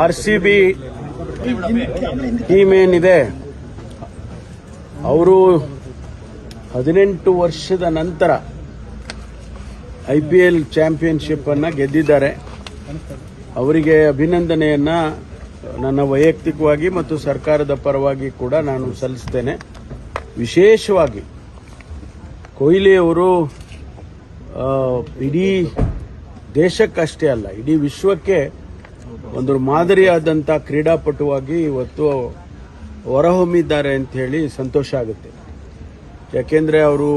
R C B team ಏನಿದೆ? ಅವರು ಹದಿನೆಂಟು ವರ್ಷದ ನಂತರ ಐ ಪಿ ಎಲ್ ಚಾಂಪಿಯನ್ಶಿಪ್ ಅನ್ನ ಗೆದ್ದಿದ್ದಾರೆ. ಅವರಿಗೆ ಅಭಿನಂದನೆಯನ್ನ ನನ್ನ ವೈಯಕ್ತಿಕವಾಗಿ ಮತ್ತು ಸರ್ಕಾರದ ಪರವಾಗಿ ಕೂಡ ನಾನು ಸಲ್ಲಿಸ್ತೇನೆ. ವಿಶೇಷವಾಗಿ ಕೊಹ್ಲಿ ಅವರು ಇಡೀ ದೇಶಕ್ಕಷ್ಟೇ ಅಲ್ಲ, ಇಡೀ ವಿಶ್ವಕ್ಕೆ ಒಂದು ಮಾದರಿಯಾದಂಥ ಕ್ರೀಡಾಪಟುವಾಗಿ ಇವತ್ತು ಹೊರಹೊಮ್ಮಿದ್ದಾರೆ ಅಂತ ಹೇಳಿ ಸಂತೋಷ ಆಗುತ್ತೆ. ಯಾಕೆಂದ್ರೆ ಅವರು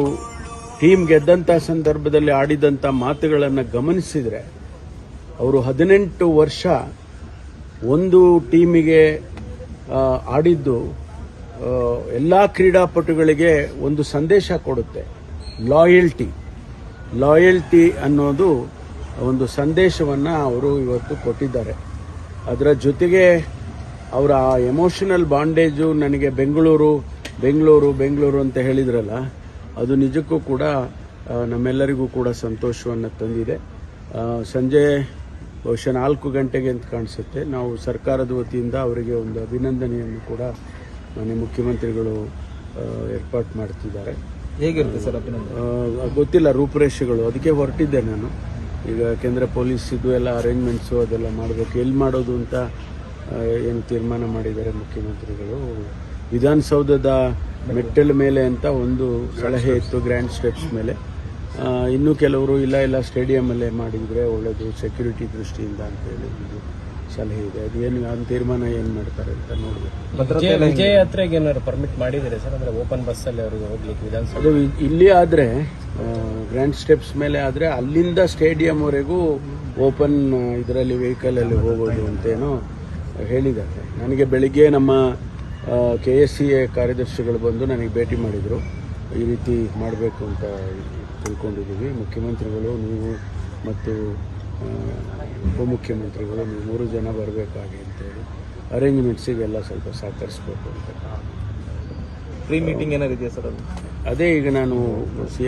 ಟೀಮ್ ಗೆದ್ದಂಥ ಸಂದರ್ಭದಲ್ಲಿ ಆಡಿದಂಥ ಮಾತುಗಳನ್ನು ಗಮನಿಸಿದರೆ ಅವರು ಹದಿನೆಂಟು ವರ್ಷ ಒಂದು ಟೀಮಿಗೆ ಆಡಿದ್ದು ಎಲ್ಲ ಕ್ರೀಡಾಪಟುಗಳಿಗೆ ಒಂದು ಸಂದೇಶ ಕೊಡುತ್ತೆ. ಲಾಯಲ್ಟಿ. ಲಾಯಲ್ಟಿ ಅನ್ನೋದು ಒಂದು ಸಂದೇಶವನ್ನು ಅವರು ಇವತ್ತು ಕೊಟ್ಟಿದ್ದಾರೆ. ಅದರ ಜೊತೆಗೆ ಅವರ ಎಮೋಷನಲ್ ಬಾಂಡೇಜು ನನಗೆ ಬೆಂಗಳೂರು ಬೆಂಗಳೂರು ಬೆಂಗಳೂರು ಅಂತ ಹೇಳಿದ್ರಲ್ಲ ಅದು ನಿಜಕ್ಕೂ ಕೂಡ ನಮ್ಮೆಲ್ಲರಿಗೂ ಕೂಡ ಸಂತೋಷವನ್ನು ತಂದಿದೆ. ಸಂಜೆ ಬಹುಶಃ ನಾಲ್ಕು ಗಂಟೆಗೆ ಅಂತ ಕಾಣಿಸುತ್ತೆ. ನಾವು ಸರ್ಕಾರದ ವತಿಯಿಂದ ಅವರಿಗೆ ಒಂದು ಅಭಿನಂದನೆಯನ್ನು ಕೂಡ ಮಾನ್ಯ ಮುಖ್ಯಮಂತ್ರಿಗಳು ಏರ್ಪಾಟ್ ಮಾಡ್ತಿದ್ದಾರೆ. ಹೇಗಿರುತ್ತೆ ಸರ್ ಗೊತ್ತಿಲ್ಲ ರೂಪುರೇಷೆಗಳು. ಅದಕ್ಕೆ ಹೊರಟಿದ್ದೆ ನಾನು. ಈಗ ಕೇಂದ್ರ ಪೊಲೀಸ್ ಇದು ಎಲ್ಲ ಅರೇಂಜ್ಮೆಂಟ್ಸು ಅದೆಲ್ಲ ಮಾಡಬೇಕು. ಎಲ್ಲಿ ಮಾಡೋದು ಅಂತ ಏನು ತೀರ್ಮಾನ ಮಾಡಿದ್ದಾರೆ ಮುಖ್ಯಮಂತ್ರಿಗಳು? ವಿಧಾನಸೌಧದ ಮೆಟ್ಟಲ ಮೇಲೆ ಅಂತ ಒಂದು ಸಲಹೆ ಇತ್ತು ಗ್ರ್ಯಾಂಡ್ ಸ್ಟೆಪ್ಸ್ ಮೇಲೆ. ಇನ್ನೂ ಕೆಲವರು ಇಲ್ಲ ಇಲ್ಲ ಸ್ಟೇಡಿಯಮಲ್ಲೇ ಮಾಡಿದರೆ ಒಳ್ಳೆಯದು ಸೆಕ್ಯೂರಿಟಿ ದೃಷ್ಟಿಯಿಂದ ಅಂತ ಹೇಳಿ ಒಂದು ಸಲಹೆ ಇದೆ. ಅದು ಏನು ಆ ತೀರ್ಮಾನ ಏನು ಮಾಡ್ತಾರೆ ಅಂತ ನೋಡಬೇಕು. ವಿಜಯ ಯಾತ್ರೆಗೆ ಏನಾದ್ರು ಪರ್ಮಿಟ್ ಮಾಡಿದ್ದಾರೆ ಸರ್? ಅಂದರೆ ಓಪನ್ ಬಸ್ಸಲ್ಲಿ ಅವ್ರಿಗೆ ಹೋಗ್ಲಿಕ್ಕೆ ವಿಧಾನಸಭೆ ಅದು ಇಲ್ಲಿ ಆದರೆ ಗ್ರ್ಯಾಂಡ್ ಸ್ಟೆಪ್ಸ್ ಮೇಲೆ ಆದರೆ ಅಲ್ಲಿಂದ ಸ್ಟೇಡಿಯಂವರೆಗೂ ಓಪನ್ ಇದರಲ್ಲಿ ವೆಹಿಕಲಲ್ಲಿ ಹೋಗೋದು ಅಂತೇನೋ ಹೇಳಿದ್ದಾರೆ. ನನಗೆ ಬೆಳಿಗ್ಗೆ ನಮ್ಮ ಕೆ ಎಸ್ ಸಿ ಎ ಕಾರ್ಯದರ್ಶಿಗಳು ಬಂದು ನನಗೆ ಭೇಟಿ ಮಾಡಿದರು. ಈ ರೀತಿ ಮಾಡಬೇಕು ಅಂತ ತಿಳ್ಕೊಂಡಿದ್ದೀವಿ. ಮುಖ್ಯಮಂತ್ರಿಗಳು ನೀವು ಮತ್ತು ಉಪಮುಖ್ಯಮಂತ್ರಿಗಳು ನೀವು ಮೂರು ಜನ ಬರಬೇಕಾಗಿ ಅಂತೇಳಿ ಅರೇಂಜ್ಮೆಂಟ್ಸಿಗೆಲ್ಲ ಸ್ವಲ್ಪ ಸಹಕರಿಸ್ಬೇಕು ಅಂತ. ಪ್ರೀ ಮೀಟಿಂಗ್ ಏನಾರು ಇದೆಯಾ ಸರ್ ಅದು? ಅದೇ ಈಗ ನಾನು ಸಿ